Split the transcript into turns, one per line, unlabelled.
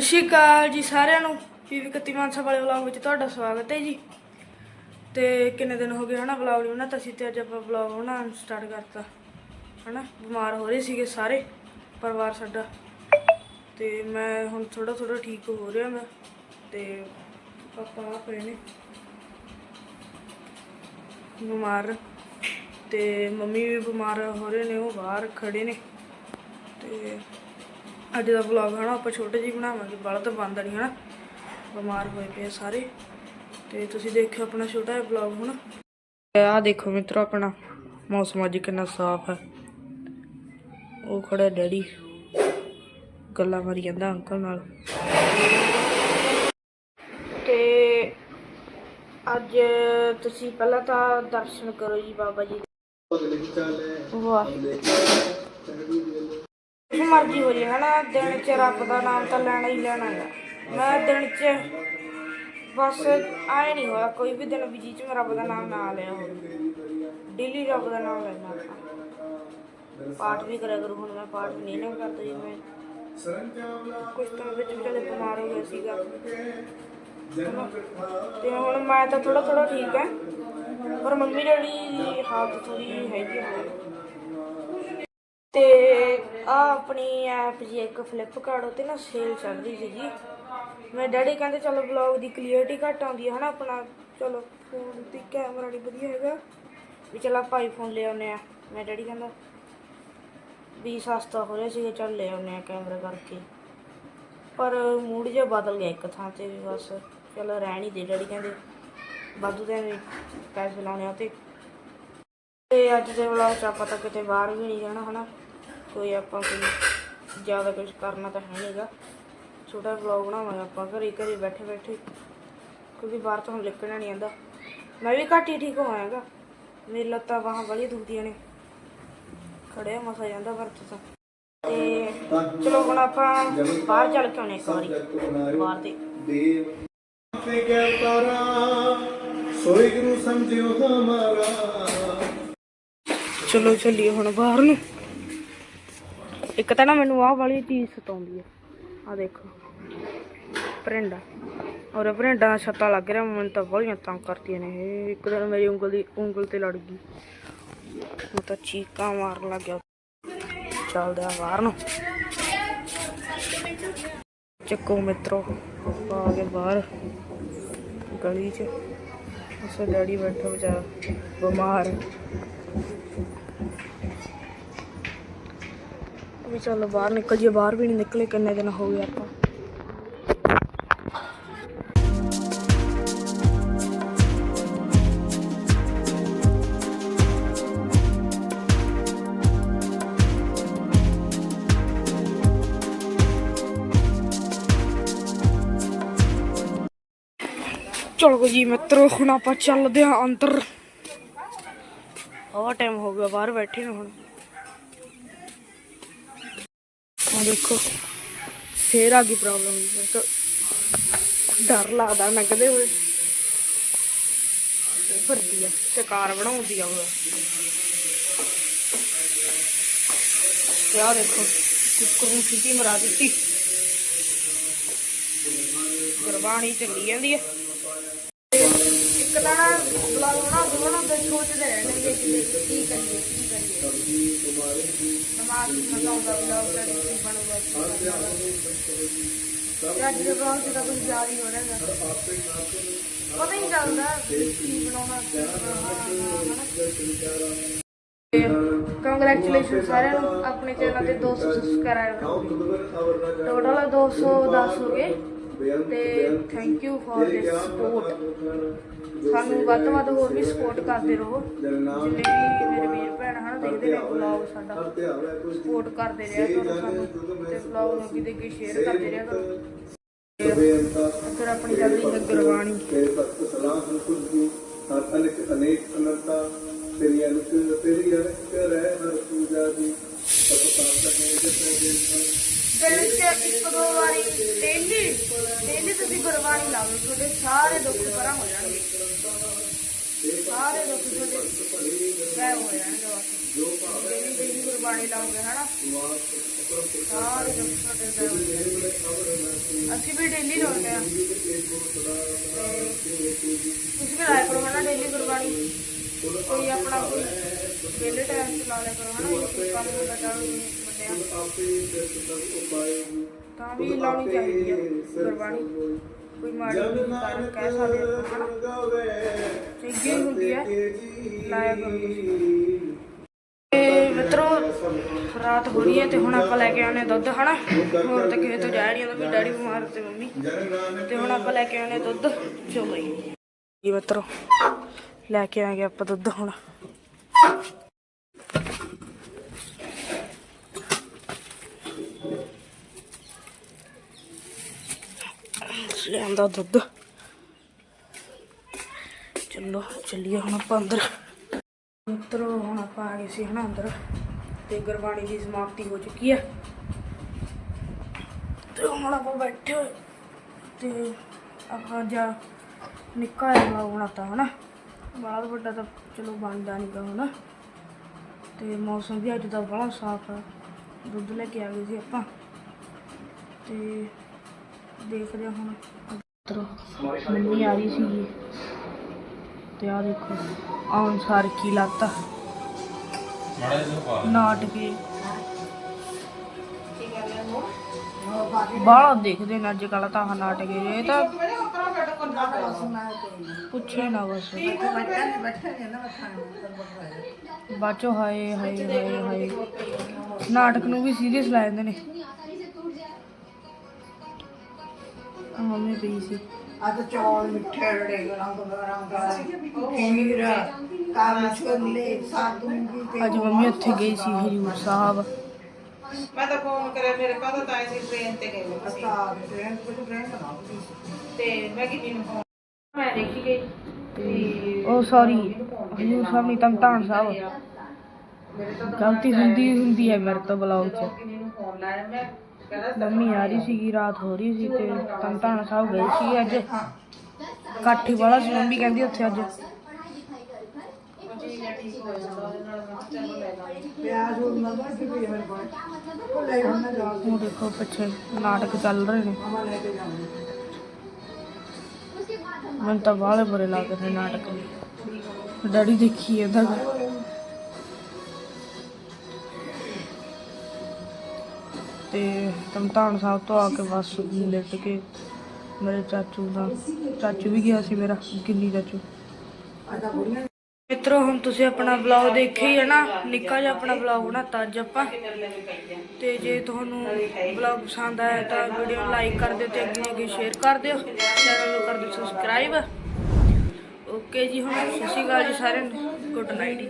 ਸਤਿ ਸ਼੍ਰੀ ਅਕਾਲ ਜੀ ਸਾਰਿਆਂ ਨੂੰ। ਪੀਵੀ ਕੱਤੀ ਮਾਨਸਾ ਵਾਲੇ ਵਲੌਗ ਵਿੱਚ ਤੁਹਾਡਾ ਸਵਾਗਤ ਹੈ ਜੀ। ਤੇ ਕਿੰਨੇ ਦਿਨ ਹੋ ਗਏ ਹਨਾ ਵਲੌਗ ਨਹੀਂ ਬਣਾਤਾ ਸੀ ਤੇ ਅੱਜ ਆਪਾਂ ਵਲੌਗ ਬਣਾਉਣ ਸਟਾਰਟ ਕਰਤਾ। ਹਨਾ, ਬਿਮਾਰ ਹੋ ਰਹੇ ਸੀਗੇ ਸਾਰੇ, ਪਰਿਵਾਰ ਸਾਡਾ। ਤੇ ਮੈਂ ਹੁਣ ਥੋੜਾ ਥੋੜਾ ਠੀਕ ਹੋ ਰਿਹਾ ਮੈਂ, ਤੇ ਪਾਪਾ ਆ ਪਏ ਨੇ। ਬਿਮਾਰ। ਤੇ ਮੰਮੀ ਵੀ ਬਿਮਾਰ ਹੋ ਰਹੇ ਨੇ, ਉਹ ਬਾਹਰ ਖੜੇ ਨੇ। ਤੇ ਅੱਜ ਦਾ ਵਲੌਗ ਹਨਾ ਆਪਾਂ ਛੋਟੇ ਜਿਹੀ ਬਣਾਵਾਂਗੇ ਬਾਲਾ ਤਾਂ ਬੰਦ ਨਹੀਂ ਹਨਾ ਬਿਮਾਰ ਹੋਏ ਪਏ ਸਾਰੇ। ਤੇ ਤੁਸੀਂ ਦੇਖਿਓ ਆਪਣਾ ਛੋਟਾ ਜਿਹਾ ਵਲੌਗ ਹੁਣ। ਆਹ ਦੇਖੋ ਮਿੱਤਰੋ ਆਪਣਾ ਮੌਸਮ ਅੱਜ ਕਿੰਨਾ ਸਾਫ਼ ਹੈ। ਉਹ ਖੜਾ ਡੈਡੀ ਗੱਲਾਂ ਮਾਰੀ ਜਾਂਦਾ ਅੰਕਲ ਨਾਲ। ਤੇ ਅੱਜ ਤੁਸੀਂ ਪਹਿਲਾਂ ਤਾਂ ਦਰਸ਼ਨ ਕਰੋ ਜੀ ਬਾਬਾ ਜੀ ਦੇ। ਵਾਹ। ਜੋ ਮਰਜ਼ੀ ਹੋ ਜੇ, ਹਨਾ? ਦਿਨ ਚ ਰੱਬ ਦਾ ਨਾਮ ਤਾਂ ਲੈਣਾ ਹੀ ਲੈਣਾ ਹੈ ਮੈਂ ਦਿਨ ਚ ਬਸ ਆਏ ਨਹੀਂ ਹੋਇਆ ਕੋਈ ਵੀ ਦਿਨ ਵੀ ਚ ਮੈਂ ਰੱਬ ਦਾ ਨਾਮ ਨਾ ਲਿਆ ਹੋਵੇ। ਡੇਲੀ ਰੱਬ ਦਾ ਨਾਮ ਲੈਣਾ ਪਾਠ ਵੀ ਕਰਿਆ ਕਰੂ, ਹੁਣ ਮੈਂ ਪਾਠ ਨਹੀਂ ਨਾ ਕਰਦਾ ਜੀ ਮੈਂ। ਕੁਝ ਤਾਂ ਵਿੱਚ ਵਿਚਾਲੇ ਬਿਮਾਰ ਹੋ ਗਿਆ ਸੀਗਾ। ਤੇ ਹੁਣ ਮੈਂ ਤਾਂ ਥੋੜਾ ਥੋੜਾ ਠੀਕ ਹੈ। ਪਰ ਮੰਮੀ ਡੈਡੀ ਹਾਲਤ ਥੋੜੀ ਹੈਗੀ ਹੈ ਤੇ ਆ ਆਪਣੀ ਐਪ ਜੀ ਇੱਕ ਫਲਿੱਪਕਾਰਟ ਉਤੇ ਨਾ ਸੇਲ ਚੱਲ ਰਹੀ ਸੀਗੀ। ਮੈਂ ਡੈਡੀ ਕਹਿੰਦੇ ਚਲੋ ਵਲੌਗ ਦੀ ਕਲੀਅਰਟੀ ਘੱਟ ਆਉਂਦੀ ਹੈ ਹਨਾ ਆਪਣਾ। ਚਲੋ ਫੋਨ 'ਤੇ ਕੈਮਰਾ ਨਹੀਂ ਵਧੀਆ ਹੈਗਾ। ਵੀ ਚਲ ਆਪਾਂ ਆਈਫੋਨ ਲੈ ਆਉਨੇ ਆ ਮੈਂ ਡੈਡੀ ਕਹਿੰਦਾ ਵੀ ਸਸਤਾ ਹੋ ਰਿਹਾ ਸੀਗਾ ਚੱਲ ਲੈ ਆਉਨੇ ਆ ਕੈਮਰਾ ਕਰਕੇ। ਪਰ ਮੂਡ ਜਿਹਾ ਬਦਲ ਗਿਆ ਇੱਕ ਥਾਂ ਤੇ ਵੀ ਬਸ। ਚਲੋ ਰਹਿਣ ਹੀ ਦੇ ਡੈਡੀ ਕਹਿੰਦੇ। ਵਾਧੂ ਦੇ ਵੀ ਪੈਸੇ ਲਾਉਣੇ ਆ ਤੇ। ਤੇ ਅੱਜ ਦੇ ਵਲੌਗ ਚ ਆਪਾਂ ਤਾਂ ਕਿਤੇ ਬਾਹਰ ਵੀ ਨਹੀਂ ਜਾਣਾ, ਹਨਾ? ਕੋਈ ਆਪਾਂ ਕੋਈ ਜ਼ਿਆਦਾ ਕੁਝ ਕਰਨਾ ਤਾਂ ਹੈ ਨਹੀਂਗਾ। ਛੋਟਾ ਵਲੌਗ ਬਣਾਵਾਂਗੇ ਆਪਾਂ, ਘਰੇ ਘਰੇ ਬੈਠੇ ਬੈਠੇ। ਕਿਉਂਕਿ ਬਾਹਰ ਤੋਂ ਹੁਣ ਨਿਕਲਣਾ ਨਹੀਂ ਆਂਦਾ ਮੈਂ ਵੀ ਘੱਟ ਹੀ ਠੀਕ ਹੋਇਆਗਾ ਮੇਰੀ ਲੱਤਾਂ ਬਾਹਾਂ ਬੜੀ ਦੁਖਦੀਆਂ ਨੇ। ਖੜਿਆ ਮਸਾ ਜਾਂਦਾ ਪਰ ਤਾਂ ਤੇ। ਚਲੋ ਹੁਣ ਆਪਾਂ ਬਾਹਰ ਚੱਲ ਕੇ ਆਉਣੇ ਇੱਕ ਵਾਰੀ। ਬਾਹਰ ਦੇ
ਦੇਵ ਤੇ ਕਿਆ ਤਾਰਾ। ਸੋਈ ਗੁਰੂ ਸਮਝਿਓ ਹਮਾਰਾ।
ਚਲੋ ਚੱਲੀਏ ਹੁਣ ਬਾਹਰ ਨੂੰ। ਇੱਕ ਤਾਂ ਨਾ ਮੈਨੂੰ ਆਹ ਵਾਲੀ ਚੀਜ਼ ਸਤਾਉਂਦੀ ਆ। ਆ ਦੇਖੋ। ਪਰਿੰਡਾ ਔਰ ਪਰਿੰਡਾ ਦਾ ਛੱਤਾ ਲੱਗ ਰਿਹਾ ਮੈਨੂੰ ਤਾਂ ਬੜੀਆਂ ਤੰਗ ਕਰਦੀਆਂ ਨੇ ਇਹ। ਇੱਕ ਦਿਨ ਮੇਰੀ ਉਂਗਲ ਦੀ ਉਂਗਲ ਤੇ ਲੜ ਗਈ। ਉਹ ਤਾਂ ਚੀਕਾਂ ਮਾਰਨ ਲੱਗ ਗਿਆ। ਚੱਲਦੇ ਆ ਬਾਹਰ ਨੂੰ। ਚੱਕੋ ਮਿੱਤਰੋ ਆ ਗਏ ਬਾਹਰ। ਗਲੀ 'ਚ। ਉਸੇ ਡੈਡੀ ਬੈਠਾ ਵਿਚਾਰਾ। ਬਿਮਾਰ। ਵੀ ਚਲੋ ਬਾਹਰ ਨਿਕਲ ਜੀ ਬਾਹਰ ਵੀ ਨਹੀਂ ਨਿਕਲੇ, ਕਿੰਨੇ ਦਿਨ ਹੋ ਗਏ ਆਪਾਂ। ਚਲੋ ਜੀ ਮਿੱਤਰੋ, ਹੁਣ ਆਪਾਂ ਚੱਲਦੇ ਆਂ ਅੰਦਰ। ਬਹੁਤ ਟਾਈਮ ਹੋ ਗਿਆ ਬਾਹਰ ਬੈਠੇ ਨੂੰ ਹੁਣ। ਆ ਦੇਖੋ। ਫੇਰ ਆ ਗਈ ਪ੍ਰੋਬਲਮ ਜੀ ਤਾਂ ਡਰ ਲੱਗਦਾ ਨਗਦੇ ਹੋਏ। ਉਹ ਭਰਦੀ ਆ, ਤੇ ਬਣਾਉਂਦੀ ਆ ਉਹ। ਤੇ ਦੇਖੋ, ਕੁੱਕਰ ਨੂੰ ਸਿੱਟੀ ਮਰਾ ਦਿੱਤੀ। ਗੁਰਬਾਣੀ ਚੱਲੀ ਜਾਂਦੀ ਆ। ਇੱਕ ਤਾਂ ਨਾ ਬਲੌਗ ਤੇ ਸੋਚਦੇ ਰਹਿਣਗੇ ਕਿ ਕੀ ਕਰੀਏ ਕੀ ਕਰੀਏ। ਦਿਮਾਗ ਲਗਾਉਂਦਾ ਬਲੌਗ ਅੱਜ ਦੇ ਬਲੌਗ 'ਚ ਕੁਝ ਜ਼ਿਆਦਾ ਹੋ ਰਿਹਾ ਹੈਗਾ ਪਤਾ ਹੀ ਨਹੀਂ ਚੱਲਦਾ ਵੀ ਕੀ ਬਣਾਉਣਾ ਕੀ ਬਣਾਉਣਾ ਕੰਗ੍ਰੈਚੁਲੇਸ਼ਨ ਸਾਰਿਆਂ ਨੂੰ ਆਪਣੇ ਚੈਨਲ ਤੇ 200 ਸਬਸਕ੍ਰਾਈਬਰ ਟੋਟਲ 210 ਹੋ ਗਏ। ਤੇ thank you for this support ਸਾਨੂੰ ਵੱਧ ਤੋਂ ਵੱਧ ਹੋਰ ਵੀ ਸਪੋਰਟ ਕਰਦੇ ਰਹੋ। ਜਿੰਨੇ ਵੀ ਮੇਰੇ ਵੀਰ ਭੈਣ ਹਨ ਦੇਖਦੇ ਨੇ ਵਲੌਗ ਸਾਡਾ। ਸਪੋਰਟ ਕਰਦੇ ਰਿਹਾ ਕਰੋ ਸਾਨੂੰ ਤੇ ਵਲੌਗ ਨੂੰ ਦੇ ਅੱਗੇ ਸ਼ੇਅਰ ਕਰਦੇ ਰਿਹਾ ਕਰੋ। ਫਿਰ ਆਪਣੀ ਗੁਰਬਾਣੀ।
ਤੇਰੇ ਭਗਤ ਸਲਾਮ ਸੁਨ ਜੀ। ਹਰ ਅਨੇਕ ਅਨੇਕ ਅਨੰਤਾ ਤੇਰੀ ਅਨਕ ਤੇਰੀ ਅਨਕ ਰਹਿ ਹਰ ਪੂਜਾ ਦੀ। ਸਭ ਪਾਪ ਦਾ ਹੈ ਜਿਸ ਦੇ
ਦਿਨ ਚ ਇੱਕ ਦੋ ਵਾਰੀ ਡੇਲੀ ਡੇਲੀ ਤੁਸੀਂ ਗੁਰਬਾਣੀ ਲਾਓ, ਤੁਹਾਡੇ ਸਾਰੇ ਦੁੱਖ ਪਰਾਂ ਹੋ ਜਾਣਗੇ। ਸਾਰੇ ਦੁੱਖ ਤੁਹਾਡੇ ਗਾਇਬ ਹੋ ਜਾਣਗੇ, ਬਸ। ਡੇਲੀ ਡੇਲੀ ਗੁਰਬਾਣੀ ਲਾਓਗੇ, ਹਨਾ? ਸਾਰੇ ਲੋਕ ਸਾਡੇ ਡਰਾਈਵਰ ਅਸੀਂ ਵੀ ਡੇਲੀ ਲਾਉਂਦੇ ਆ ਤੁਸੀਂ ਵੀ ਲਾਇਆ ਕਰੋ, ਹਨਾ ਡੇਲੀ ਗੁਰਬਾਣੀ? ਕੋਈ ਆਪਣਾ ਕੋਈ ਵਿਹਲੇ ਟਾਈਮ ਚ ਲਿਆ ਕਰੋ, ਹਨਾ ਇਹ ਕੋਈ ਕੰਮ ਹੁੰਦਾ ਚਾਹੋ ਵੱਡਿਆ ਤਾਂ ਵੀ ਲਾਉਣੀ ਚਾਹੀਦੀ ਹੈ ਗੁਰਬਾਣੀ। ਕੋਈ ਮਾੜੀ ਕਾਰਨ ਕਹਿ ਸਕਦੇ ਹੁੰਦੀ ਹੈ ਲਾਇਆ ਕਰੋ ਮਿੱਤਰੋ ਰਾਤ ਹੋ ਰਹੀ ਹੈ ਤੇ ਹੁਣ ਆਪਾਂ ਲੈ ਕੇ ਆਉਣੇ ਦੁੱਧ ਹਨਾ? ਹੋਰ ਤਾਂ ਕਿਸੇ ਤੋਂ ਜਾ ਨਹੀਂ ਆਉਂਦਾ ਵੀ ਡੈਡੀ ਬਿਮਾਰ ਤੇ ਮੰਮੀ। ਤੇ ਹੁਣ ਆਪਾਂ ਲੈ ਕੇ ਆਉਣੇ ਦੁੱਧ ਚਲੋ। ਜੀ ਜੀ ਮਿੱਤਰੋ ਲੈ ਕੇ ਆਏ ਆਪਾਂ ਦੁੱਧ ਹੁਣ। ਲਿਆਂਦਾ ਦੁੱਧ। ਚਲੋ, ਚੱਲੀਏ ਹੁਣ ਆਪਾਂ ਅੰਦਰ। ਮਿੱਤਰੋ ਹੁਣ ਆਪਾਂ ਆ ਗਏ ਸੀ ਹਨਾ ਅੰਦਰ। ਤੇ ਗੁਰਬਾਣੀ ਦੀ ਸਮਾਪਤੀ ਹੋ ਚੁੱਕੀ ਹੈ ਤੇ ਹੁਣ ਆਪਾਂ ਬੈਠੇ ਹੋਏ। ਤੇ ਆਪਾਂ ਜਾ ਨਿੱਕਾ ਜਿਹਾ ਵਲੌਗ ਬਣਾਤਾ ਹਨਾ। ਬਾਹਰ ਵੱਡਾ ਤਾਂ ਚਲੋ ਬਣਦਾ ਨਹੀਂਗਾ ਹੁਣ ਤੇ ਮੌਸਮ ਵੀ ਅੱਜ ਦਾ ਬੜਾ ਸਾਫ਼ ਹੈ ਦੁੱਧ ਲੈ ਕੇ ਆ ਗਏ ਸੀ ਆਪਾਂ। ਤੇ ਦੇਖਦੇ ਹਾਂ ਹੁਣ ਮਿੱਤਰੋ ਮੰਮੀ ਆ ਰਹੀ ਸੀ ਤੇ ਆ ਦੇਖੋ, ਆਉਣ ਸਾਰ ਕੀ ਲਾਤਾ। ਨਾਟਕੇ ਬਾਹਲਾ ਦੇਖਦੇ ਨੇ ਅੱਜ ਕੱਲ ਤਾਂ ਆਹ ਨਾਟਕ ਇਹ ਤਾਂ ਪੁੱਛੇ ਨਾ ਬਸ। ਬਾਚੋ ਹਾਏ ਹਾਏ ਹਾਏ ਹਾਏ। ਨਾਟਕ ਨੂੰ ਵੀ ਸੀਰੀਅਸ ਲੈ ਜਾਂਦੇ ਨੇ। ਮੰਮੀ ਪਈ ਸੀ।
ਅੱਜ ਚੌਲ ਮਿੱਠੇ ਰੜੇ ਰੰਗ ਬਰੰਗਾ ਖੀਰ ਕਾਲ ਛੋਲੇ ਸਾਦੂਗੀ ਤੇ
ਅੱਜ ਮੰਮੀ ਉੱਥੇ ਗਈ ਸੀ ਹਜੂਰ ਸਾਹਿਬ।
ਮੈਂ ਤਾਂ ਫੋਨ ਕਰਿਆ ਮੇਰੇ ਕਹਦਾ ਤਾਂ ਅਸੀਂ ਟ੍ਰੇਨ ਤੇ ਗਏ ਹੋਏ ਸੀ।
ਟ੍ਰੇਨ ਕੁਝ ਟ੍ਰੇਨ
ਤੇ ਮੈਂ ਕਿੰਨੀ ਨੂੰ ਫੋਨ ਮੈਂ ਦੇਖੀ ਗਈ।
ਤੇ ਉਹ ਸੌਰੀ ਹਜੂਰ ਸਾਹਿਬ ਨਹੀਂ ਤਮਤਾਨ ਸਾਹਿਬ। ਗਲਤੀ ਹੁੰਦੀ ਹੁੰਦੀ ਹੈ ਮੇਰੇ ਤੋਂ ਬਲੌਗ 'ਚ।
ਕਿੰਨੀ ਨੂੰ ਫੋਨ ਲਾਇਆ ਮੈਂ
ਮੰਮੀ ਆ ਰਹੀ ਸੀਗੀ, ਰਾਤ ਹੋ ਰਹੀ ਸੀ ਤੇ ਤਮਤਾਨ ਸਾਹਿਬ ਗਏ ਸੀ ਅੱਜ। ਇਕੱਠ ਵਾਲਾ ਸੀ, ਮੰਮੀ ਕਹਿੰਦੀ ਉੱਥੇ ਅੱਜ।
ਉਹ ਹੁਣ
ਦੇਖੋ ਪਿੱਛੇ ਨਾਟਕ ਚੱਲ ਰਹੇ ਨੇ। ਮੈਨੂੰ ਤਾਂ ਬਾਹਲੇ ਬੁਰੇ ਲੱਗਦੇ ਨੇ ਨਾਟਕ। ਡੈਡੀ ਦੇਖੀ ਇਹਦਾ। ਤੇ ਤਮਤਾਨ ਸਾਹਿਬ ਤੋਂ ਆ ਕੇ ਬਸ ਲਿਟ ਕੇ ਮੇਰੇ ਚਾਚੂ ਦਾ, ਚਾਚੂ ਵੀ ਗਿਆ ਸੀ ਮੇਰਾ, ਗਿੰਨੀ ਚਾਚੂ।
ਆਦਾ
ਮਿੱਤਰੋ, ਹੁਣ ਤੁਸੀਂ ਆਪਣਾ ਬਲੌਗ ਦੇਖਿਆ ਹੀ ਹੈ ਨਾ, ਨਿੱਕਾ ਜਿਹਾ ਆਪਣਾ ਬਲੌਗ ਬਣਾਤਾ ਅੱਜ ਆਪਾਂ। ਤੇ ਜੇ ਤੁਹਾਨੂੰ ਬਲੌਗ ਪਸੰਦ ਆਇਆ ਤਾਂ ਵੀਡੀਓ ਨੂੰ ਲਾਈਕ ਕਰ ਦਿਓ ਤੇ ਅੱਗੇ ਅੱਗੇ ਸ਼ੇਅਰ ਕਰ ਦਿਓ। ਚੈਨਲ ਨੂੰ ਕਰ ਦਿਓ ਸਬਸਕ੍ਰਾਈਬ ਓਕੇ ਜੀ, ਹੁਣ ਸਤਿ ਸ਼੍ਰੀ ਅਕਾਲ ਜੀ ਸਾਰਿਆਂ ਨੂੰ। ਗੁੱਡ ਨਾਈਟ ਜੀ।